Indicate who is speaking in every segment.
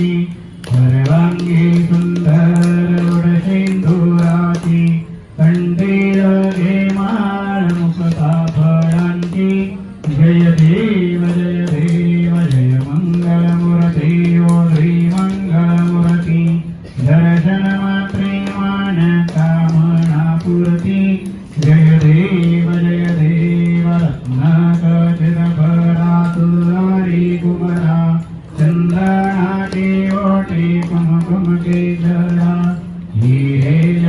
Speaker 1: राती सर्वांगी सुंदर वडसिंधुराती कंठी लगे माळ मुखता जय देव जय देव जय मंगल मूर्ती ओढी मंगल मूर्ती दर्शन पुरती जय देव Yeah.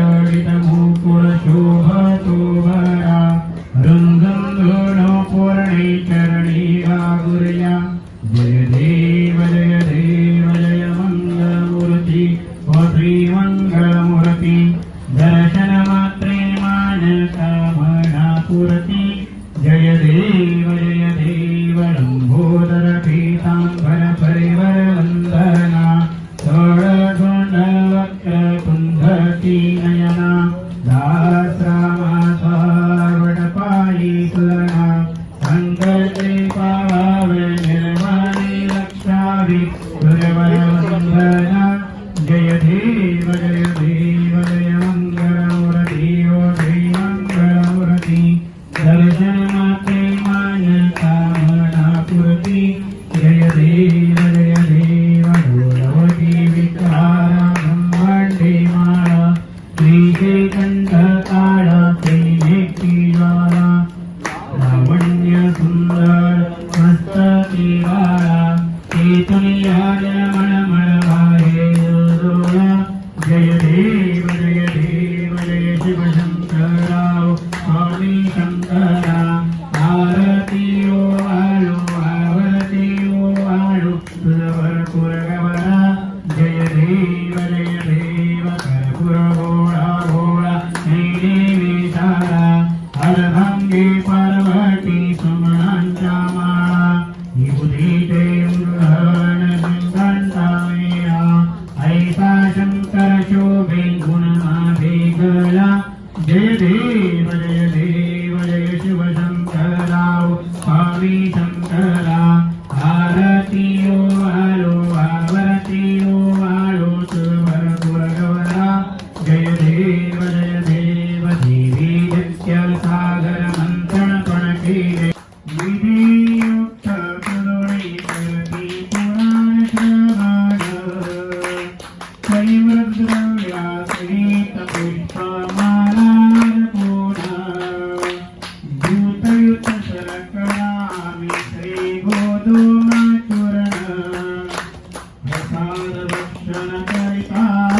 Speaker 1: Bye.